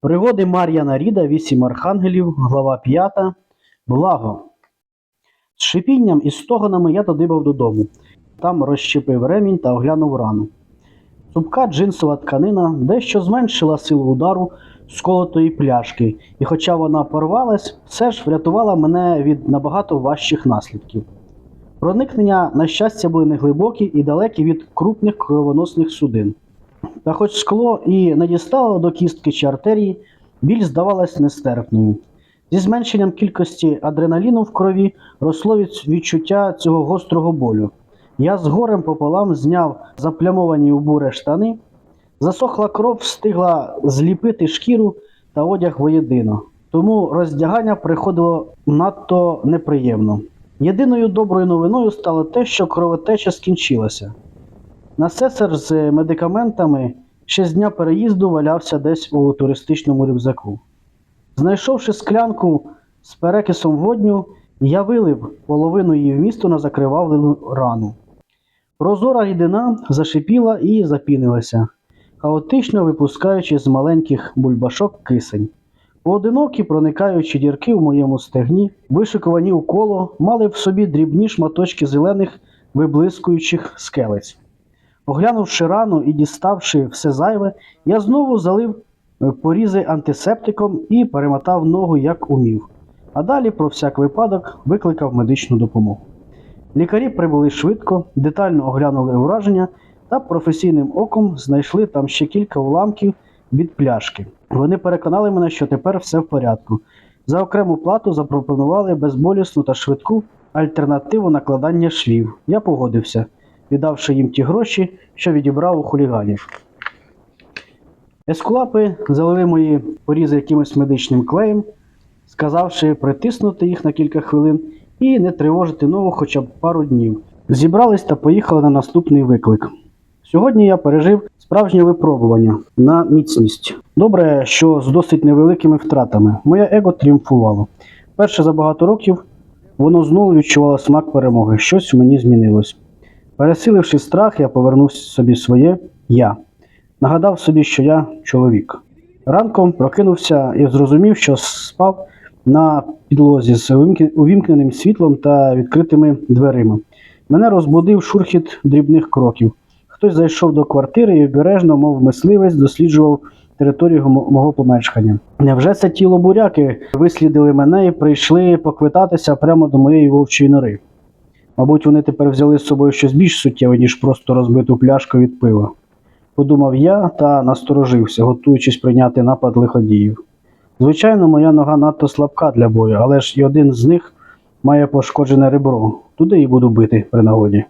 Пригоди Мар'яна Ріда, вісім архангелів, глава 5. Благо. З шипінням і стогонами я додибав додому. Там розщепив ремінь та оглянув рану. Цупка джинсова тканина дещо зменшила силу удару з колотої пляшки, і хоча вона порвалась, все ж врятувала мене від набагато важчих наслідків. Проникнення, на щастя, були неглибокі і далекі від крупних кровоносних судин. Та хоч скло і не дістало до кістки чи артерії, біль здавалась нестерпною. Зі зменшенням кількості адреналіну в крові росло відчуття цього гострого болю. Я з горем пополам зняв заплямовані у буре штани. Засохла кров встигла зліпити шкіру та одяг воєдино. Тому роздягання приходило надто неприємно. Єдиною доброю новиною стало те, що кровотеча скінчилася. Насесар з медикаментами ще з дня переїзду валявся десь у туристичному рюкзаку. Знайшовши склянку з перекисом водню, я вилив половину її в місто на закривавлену рану. Прозора рідина зашипіла і запінилася, хаотично випускаючи з маленьких бульбашок кисень. Поодинокі проникаючі дірки в моєму стегні, вишикувані у коло, мали в собі дрібні шматочки зелених виблискуючих скелець. Оглянувши рану і діставши все зайве, я знову залив е, порізи антисептиком і перемотав ногу як умів. А далі, про всяк випадок, викликав медичну допомогу. Лікарі прибули швидко, детально оглянули ураження та професійним оком знайшли там ще кілька уламків від пляшки. Вони переконали мене, що тепер все в порядку. За окрему плату запропонували безболісну та швидку альтернативу накладання швів. Я погодився, віддавши їм ті гроші, що відібрав у хуліганів. Ескулапи залили мої порізи якимось медичним клеєм, сказавши притиснути їх на кілька хвилин і не тривожити ногу хоча б пару днів. Зібрались та поїхали на наступний виклик. Сьогодні я пережив справжнє випробування на міцність. Добре, що з досить невеликими втратами. Моє его тріумфувало. Перше за багато років воно знову відчувало смак перемоги. Щось в мені змінилось. Пересиливши страх, я повернув собі своє я. Нагадав собі, що я чоловік. Ранком прокинувся і зрозумів, що спав на підлозі з увімкненим світлом та відкритими дверима. Мене розбудив шурхіт дрібних кроків. Хтось зайшов до квартири і обережно, мов мисливець, досліджував територію мо- мого помешкання. Невже це тіло буряки вислідили мене і прийшли поквитатися прямо до моєї вовчої нори? Мабуть, вони тепер взяли з собою щось більш суттєве, ніж просто розбиту пляшку від пива. Подумав я та насторожився, готуючись прийняти напад лиходіїв. Звичайно, моя нога надто слабка для бою, але ж і один з них має пошкоджене ребро. Туди і буду бити при нагоді.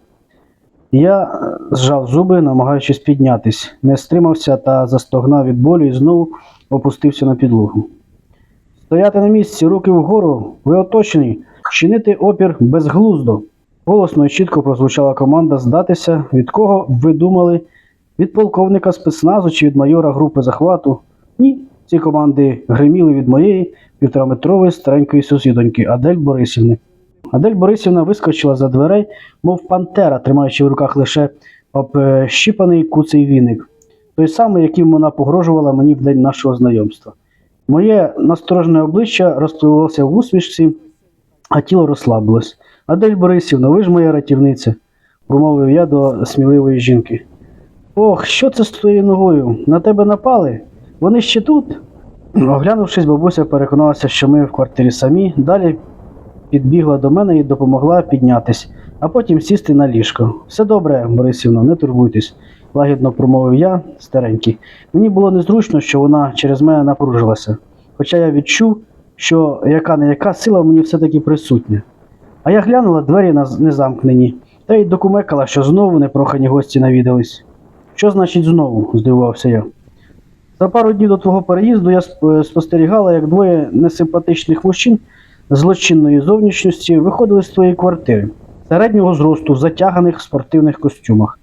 Я е, зжав зуби, намагаючись піднятись, не стримався та застогнав від болю і знову опустився на підлогу. Стояти на місці, руки вгору, ви оточені, чинити опір безглуздо. Голосно і чітко прозвучала команда здатися, від кого ви думали, від полковника спецназу чи від майора групи захвату. Ні, ці команди гриміли від моєї півтораметрової старенької сусідоньки Адель Борисівни. Адель Борисівна вискочила за дверей, мов пантера, тримаючи в руках лише общіпаний куций віник, той самий, яким вона погрожувала мені в день нашого знайомства. Моє насторожене обличчя розпливлося в усмішці, а тіло розслабилось. Адель Борисівна, ви ж моя рятівниця, промовив я до сміливої жінки. Ох, що це з твоєю ногою? На тебе напали? Вони ще тут? Оглянувшись, бабуся переконалася, що ми в квартирі самі. Далі підбігла до мене і допомогла піднятись, а потім сісти на ліжко. Все добре, Борисівно, не турбуйтесь, лагідно промовив я, старенький. Мені було незручно, що вона через мене напружилася, хоча я відчув, що яка не яка сила мені все-таки присутня. А я глянула, двері не замкнені, та й докумекала, що знову непрохані гості навідались. Що значить знову? здивувався я. За пару днів до твого переїзду я спостерігала, як двоє несимпатичних мужчин злочинної зовнішності виходили з твоєї квартири, середнього зросту, в затяганих спортивних костюмах.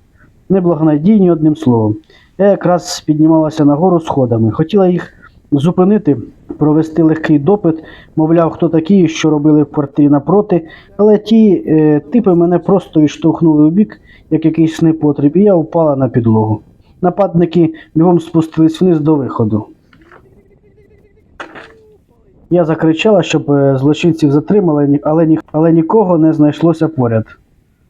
Неблагонадійні одним словом. Я якраз піднімалася нагору сходами. Хотіла їх зупинити, провести легкий допит, мовляв, хто такі, що робили в квартирі напроти, але ті е, типи мене просто відштовхнули у бік, як якийсь непотріб, і я впала на підлогу. Нападники бігом спустились вниз до виходу. Я закричала, щоб е, злочинців затримали, але, ні, але нікого не знайшлося поряд.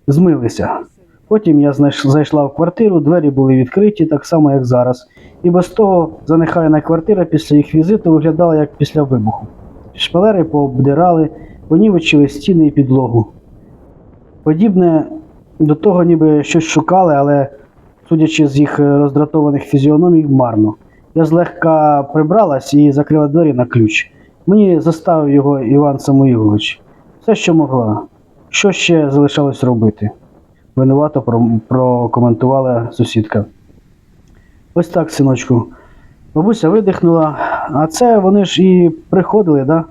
Змилися. Потім я зайшла в квартиру, двері були відкриті, так само, як зараз. І без того занехайна квартира після їх візиту виглядала як після вибуху. Шпалери пообдирали, понівечили стіни і підлогу. Подібне до того, ніби щось шукали, але, судячи з їх е, роздратованих фізіономій, марно. Я злегка прибралась і закрила двері на ключ. Мені заставив його Іван Самуїлович. Все, що могла. Що ще залишалось робити? Винувато прокоментувала сусідка. Ось так, синочку. Бабуся видихнула, а це вони ж і приходили, да?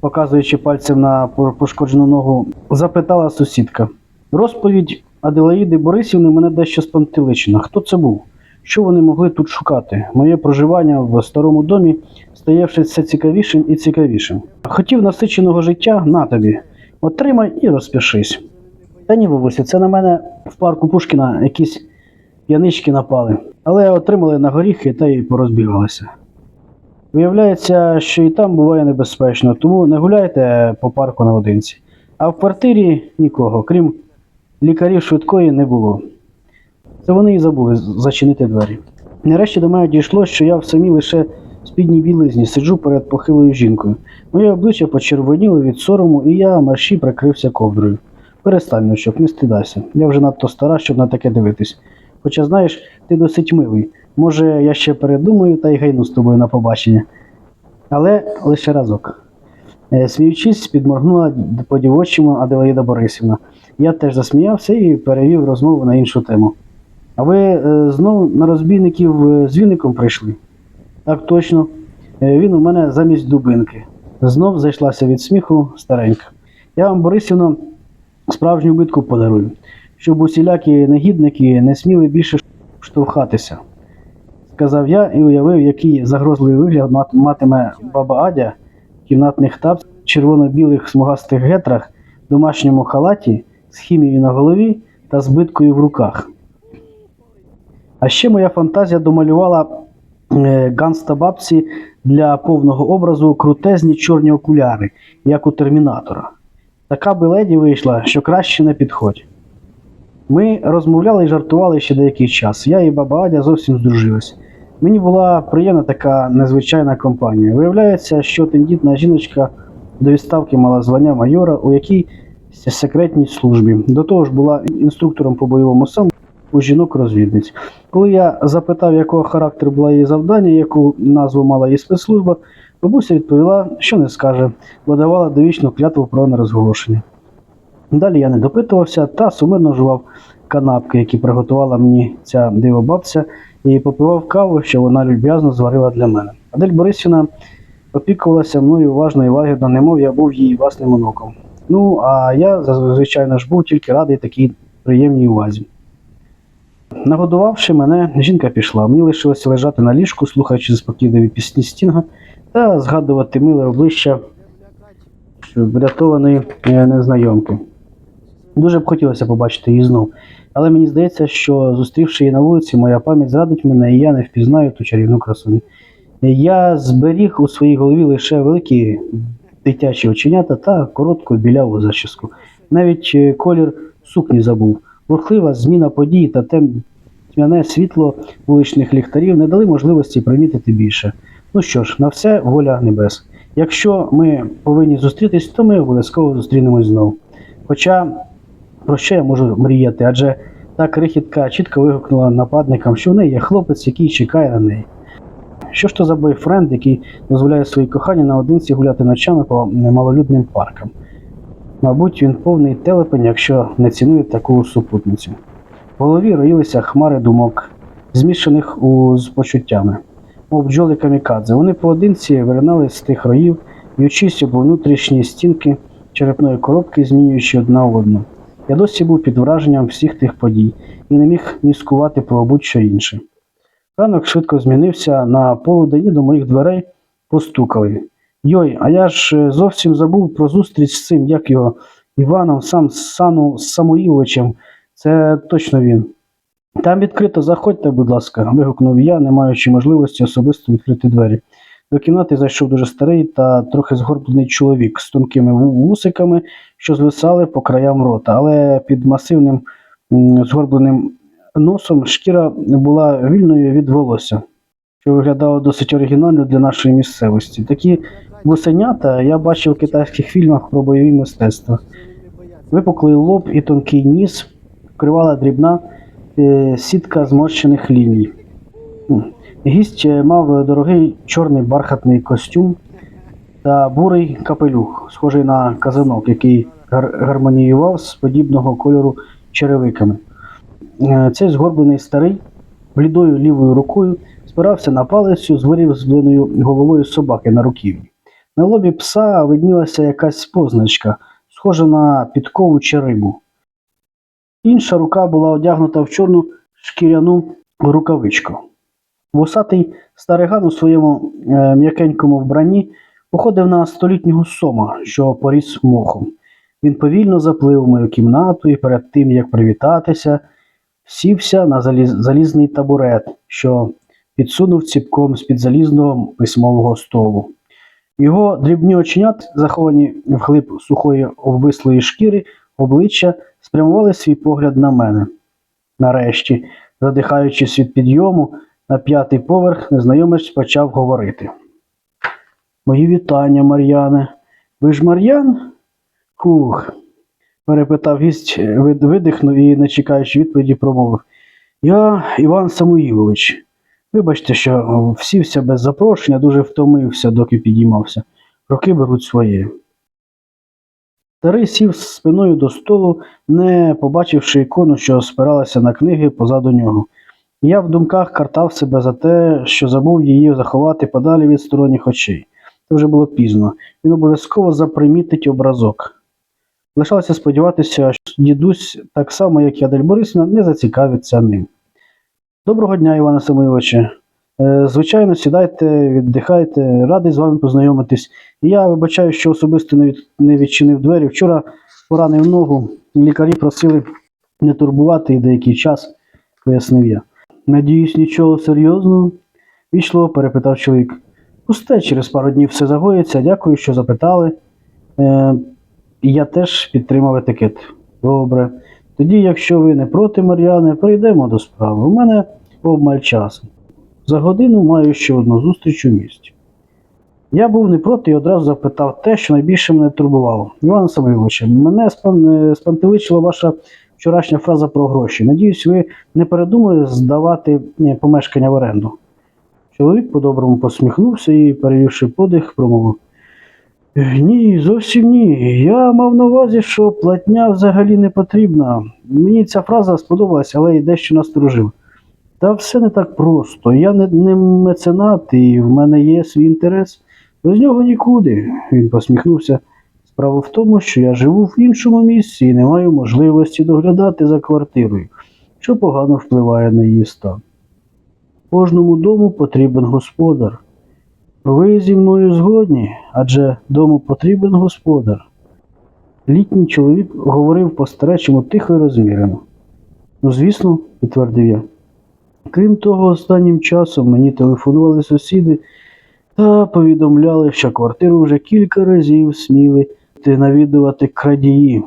показуючи пальцем на пошкоджену ногу, запитала сусідка. Розповідь Аделаїди Борисівни мене дещо спантеличила. Хто це був? Що вони могли тут шукати? Моє проживання в старому домі стає все цікавішим і цікавішим. Хотів насиченого життя на тобі. Отримай і розпишись. Та ні, бабусю, це на мене в парку Пушкіна якісь п'янички напали, але отримали на горіхи та й порозбігалися. Виявляється, що і там буває небезпечно, тому не гуляйте по парку наодинці. А в квартирі нікого, крім лікарів швидкої, не було. Це вони і забули зачинити двері. Нарешті до мене дійшло, що я в самій лише спідній білизні сиджу перед похилою жінкою. Моє обличчя почервоніло від сорому, і я мерщій прикрився ковдрою. Перестань, ну, щоб не стидайся. Я вже надто стара, щоб на таке дивитись. Хоча, знаєш, ти досить милий. Може, я ще передумаю та й гайну з тобою на побачення. Але лише разок. Е, Сміючись, підморгнула по-дівочому Аделаїда Борисівна. Я теж засміявся і перевів розмову на іншу тему. А ви е, знов на розбійників е, з віником прийшли? Так точно. Він у мене замість дубинки. Знов зайшлася від сміху старенька. Я вам, Борисівна, справжню битку подарую, щоб усілякі негідники не сміли більше штовхатися. Сказав я і уявив, який загрозливий вигляд матиме баба Адя в кімнатних тапцях, червоно-білих смугастих гетрах, домашньому халаті з хімією на голові та з биткою в руках. А ще моя фантазія домалювала е, ганста бабці для повного образу крутезні чорні окуляри, як у термінатора. Така би леді вийшла, що краще не підходь. Ми розмовляли і жартували ще деякий час. Я і баба Адя зовсім здружились. Мені була приємна така незвичайна компанія. Виявляється, що тендітна жіночка до відставки мала звання майора, у якій секретній службі. До того ж була інструктором по бойовому саму у жінок-розвідниць. Коли я запитав, якого характеру була її завдання, яку назву мала її спецслужба, бабуся відповіла, що не скаже, бо давала довічну клятву про нерозголошення. Далі я не допитувався та сумирно жував канапки, які приготувала мені ця дивобабця, і попивав каву, що вона люб'язно зварила для мене. Адель Борисівна опікувалася мною уважно і лагідно, немов я був її власним онуком. Ну, а я, звичайно ж, був тільки радий такій приємній увазі. Нагодувавши мене, жінка пішла. Мені лишилося лежати на ліжку, слухаючи заспокійливі пісні стінга та згадувати миле обличчя врятованої е, незнайомки. Дуже б хотілося побачити її знов, але мені здається, що зустрівши її на вулиці, моя пам'ять зрадить мене, і я не впізнаю ту чарівну красуню. Я зберіг у своїй голові лише великі дитячі оченята та коротку біляву зачіску. Навіть е, колір сукні забув. Бурхлива зміна подій та тем- тьмяне світло вуличних ліхтарів не дали можливості примітити більше. Ну що ж, на все воля небес. Якщо ми повинні зустрітись, то ми обов'язково зустрінемось знов. Хоча про що я можу мріяти? Адже та крихітка чітко вигукнула нападникам, що в неї є хлопець, який чекає на неї. Що ж то за бойфренд, який дозволяє своїй коханій наодинці гуляти ночами по малолюдним паркам? Мабуть, він повний телепень, якщо не цінує таку супутницю. В голові роїлися хмари думок, змішаних з почуттями, мов бджоли камікадзе. Вони поодинці виринали з тих роїв, б'ючись об внутрішні стінки черепної коробки, змінюючи одна одну. Я досі був під враженням всіх тих подій і не міг міскувати про будь-що інше. Ранок швидко змінився на полудені до моїх дверей постукали. Йой, а я ж е, зовсім забув про зустріч з цим, як його Іваном, сам Сану Самуїловичем. Це точно він. Там відкрито заходьте, будь ласка, вигукнув я, не маючи можливості особисто відкрити двері. До кімнати зайшов дуже старий та трохи згорблений чоловік з тонкими вусиками, що звисали по краям рота, але під масивним згорбленим носом шкіра була вільною від волосся, що виглядало досить оригінально для нашої місцевості. Такі вусенята я бачив в китайських фільмах про бойові мистецтва. Випуклий лоб і тонкий ніс вкривала дрібна сітка зморщених ліній. Гість е, мав дорогий чорний бархатний костюм та бурий капелюх, схожий на казанок, який гар- гармоніював з подібного кольору черевиками. Е, Цей згорблений старий, блідою лівою рукою, спирався на палицю з вирізбленою головою собаки на руківні. На лобі пса виднілася якась позначка, схожа на підкову чи рибу. Інша рука була одягнута в чорну шкіряну рукавичку. Вусатий стариган у своєму е, м'якенькому вбранні походив на столітнього сома, що поріс мохом. Він повільно заплив у мою кімнату і перед тим, як привітатися, сівся на заліз, залізний табурет, що підсунув ціпком з-під залізного письмового столу. Його дрібні оченят, заховані вглиб сухої обвислої шкіри, обличчя, спрямували свій погляд на мене. Нарешті, задихаючись від підйому, на п'ятий поверх незнайомець почав говорити. Мої вітання, Мар'яне. Ви ж Мар'ян? Хух. перепитав гість, видихнув і, не чекаючи відповіді, промовив. Я Іван Самуїлович. Вибачте, що всівся без запрошення, дуже втомився, доки підіймався. Роки беруть своє. Старий сів спиною до столу, не побачивши ікону, що спиралася на книги позаду нього. Я в думках картав себе за те, що забув її заховати подалі від сторонніх очей. Це вже було пізно. Він обов'язково запримітить образок. Лишалося сподіватися, що дідусь, так само, як і Адель Борисівна, не зацікавиться ним. Доброго дня, Іване Самойловиче. Е, Звичайно, сідайте, віддихайте, радий з вами познайомитись. Я вибачаю, що особисто не, від, не відчинив двері. Вчора поранив ногу, лікарі просили не турбувати і деякий час, пояснив я. Надіюсь, нічого серйозного? Вічливо перепитав чоловік. Пусте, через пару днів все загоїться. Дякую, що запитали. Е, я теж підтримав етикет. Добре. Тоді, якщо ви не проти, Мар'яне, прийдемо до справи. У мене обмаль часу. За годину маю ще одну зустріч у місті. Я був не проти і одразу запитав те, що найбільше мене турбувало. Іван Самойлович, мене е, спантеличила ваша вчорашня фраза про гроші. Надіюсь, ви не передумали здавати е, помешкання в оренду. Чоловік по-доброму посміхнувся і, перевівши подих, промовив. «Е, Ні, зовсім ні. Я мав на увазі, що платня взагалі не потрібна. Мені ця фраза сподобалась, але й дещо насторожив. Та все не так просто. Я не, не меценат, і в мене є свій інтерес. Без нього нікуди. Він посміхнувся. Справа в тому, що я живу в іншому місці і не маю можливості доглядати за квартирою, що погано впливає на її стан. Кожному дому потрібен господар. Ви зі мною згодні, адже дому потрібен господар. Літній чоловік говорив по-старечому тихо і розмірено. Ну, звісно, підтвердив я. Крім того, останнім часом мені телефонували сусіди та повідомляли, що квартиру вже кілька разів сміли навідувати крадії.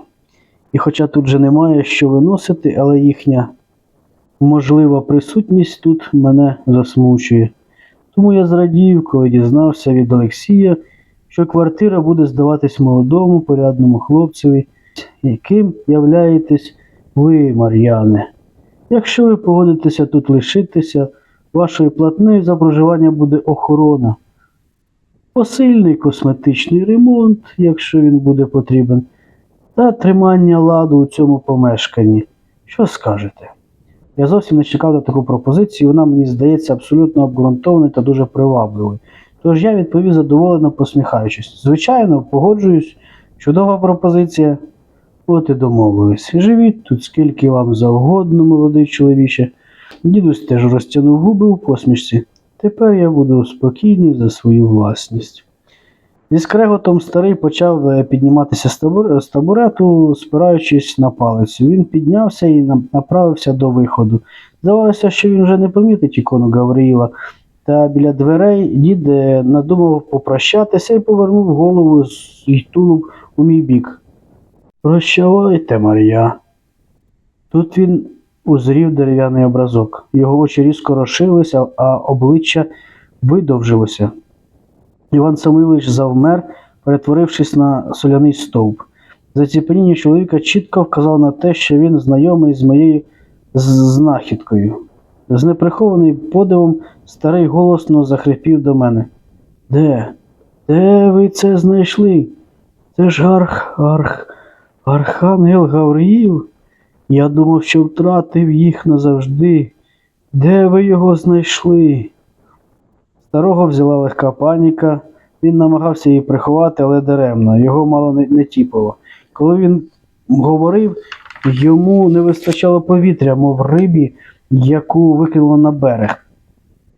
І хоча тут же немає що виносити, але їхня можлива присутність тут мене засмучує. Тому я зрадів, коли дізнався від Олексія, що квартира буде здаватись молодому, порядному хлопцеві, яким являєтесь ви, Мар'яне. Якщо ви погодитеся тут лишитися, вашою платнею за проживання буде охорона. Посильний косметичний ремонт, якщо він буде потрібен, та тримання ладу у цьому помешканні. Що скажете? Я зовсім не чекав на таку пропозицію, вона мені здається абсолютно обґрунтованою та дуже привабливою. Тож я відповів задоволено посміхаючись. Звичайно, погоджуюсь, чудова пропозиція. От і домовились. Живіть тут скільки вам завгодно, молодий чоловіче. Дідусь теж розтягнув губи у посмішці. Тепер я буду спокійний за свою власність. Зі скреготом старий почав е, підніматися з табурету, спираючись на палицю. Він піднявся і направився до виходу. Здавалося, що він вже не помітить ікону Гавриїла, Та біля дверей дід е, надумав попрощатися і повернув голову свій тулуб у мій бік. Прощавайте, Мар'я. Тут він узрів дерев'яний образок. Його очі різко розширилися, а обличчя видовжилося. Іван Самойлович завмер, перетворившись на соляний стовп. Заціпеніння чоловіка чітко вказав на те, що він знайомий з моєю знахідкою. З неприхований подивом старий голосно захрипів до мене. Де? Де ви це знайшли? Це ж арх, арх, Архангел Гавриїл? Я думав, що втратив їх назавжди. Де ви його знайшли? Старого взяла легка паніка. Він намагався її приховати, але даремно, його мало не, не тіпало. Коли він говорив, йому не вистачало повітря, мов рибі, яку викинуло на берег.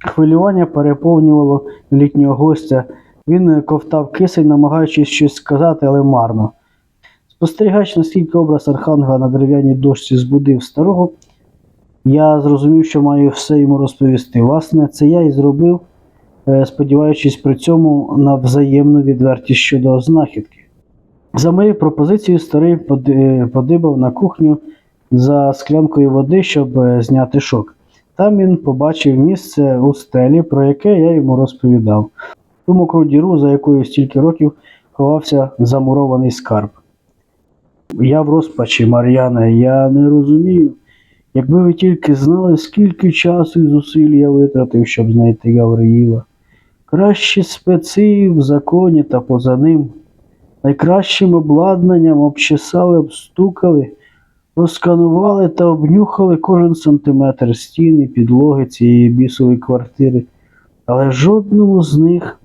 Хвилювання переповнювало літнього гостя. Він ковтав кисень, намагаючись щось сказати, але марно. Спостерігач, наскільки образ архангела на дерев'яній дошці збудив старого, я зрозумів, що маю все йому розповісти. Власне, це я і зробив, е, сподіваючись при цьому на взаємну відвертість щодо знахідки. За моєю пропозицією, старий подибав на кухню за склянкою води, щоб е, зняти шок. Там він побачив місце у стелі, про яке я йому розповідав. Ту мокру діру, за якою стільки років ховався замурований скарб. Я в розпачі, Мар'яне, я не розумію. Якби ви тільки знали, скільки часу і зусиль я витратив, щоб знайти Гавриїла. Кращі спеці в законі та поза ним. Найкращим обладнанням обчесали, обстукали, розканували та обнюхали кожен сантиметр стіни, підлоги цієї бісової квартири. Але жодному з них,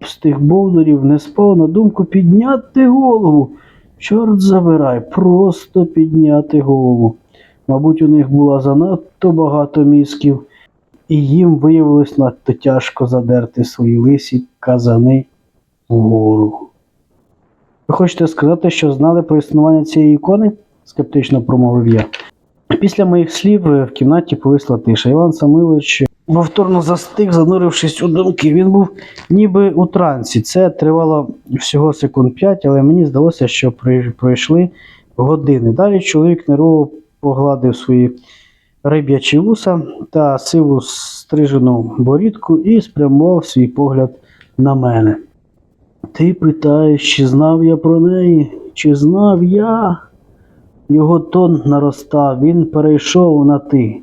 з тих бовдурів, не спало на думку підняти голову. Чорт забирай, просто підняти голову. Мабуть, у них було занадто багато мізків, і їм виявилось надто тяжко задерти свої лисі казани вгору. Ви хочете сказати, що знали про існування цієї ікони? скептично промовив я. Після моїх слів е, в кімнаті повисла тиша. Іван Самилович повторно застиг, занурившись у думки. Він був ніби у трансі. Це тривало всього секунд п'ять, але мені здалося, що пройшли години. Далі чоловік нервово погладив свої риб'ячі вуса та сиву стрижену борідку і спрямував свій погляд на мене. Ти питаєш, чи знав я про неї? Чи знав я? Його тон наростав, він перейшов на ти.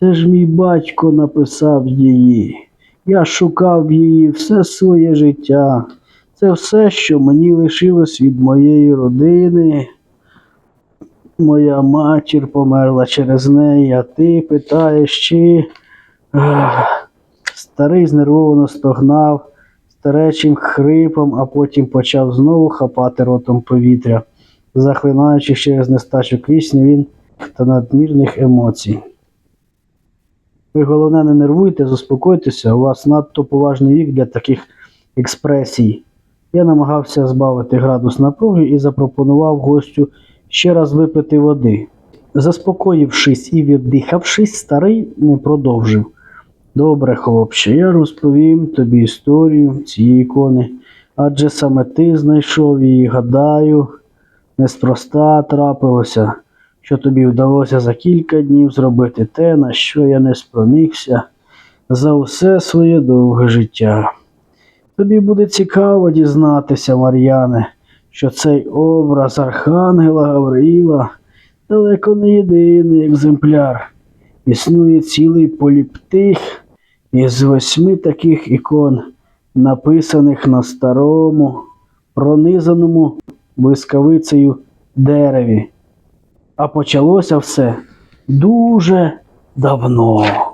Це ж мій батько написав її. Я шукав її все своє життя. Це все, що мені лишилось від моєї родини. Моя матір померла через неї, а ти питаєш, чи. Старий знервовано стогнав старечим хрипом, а потім почав знову хапати ротом повітря, захлинаючись через нестачу кисню він та надмірних емоцій. Ви головне не нервуйте, заспокойтеся, у вас надто поважний вік для таких експресій. Я намагався збавити градус напруги і запропонував гостю ще раз випити води. Заспокоївшись і віддихавшись, старий не продовжив. Добре, хлопче, я розповім тобі історію цієї ікони, адже саме ти знайшов її, гадаю, неспроста трапилося, що тобі вдалося за кілька днів зробити те, на що я не спромігся за усе своє довге життя. Тобі буде цікаво дізнатися, Мар'яне, що цей образ Архангела Гавриїла далеко не єдиний екземпляр. Існує цілий поліптих із восьми таких ікон, написаних на старому, пронизаному блискавицею дереві. А почалося все дуже давно.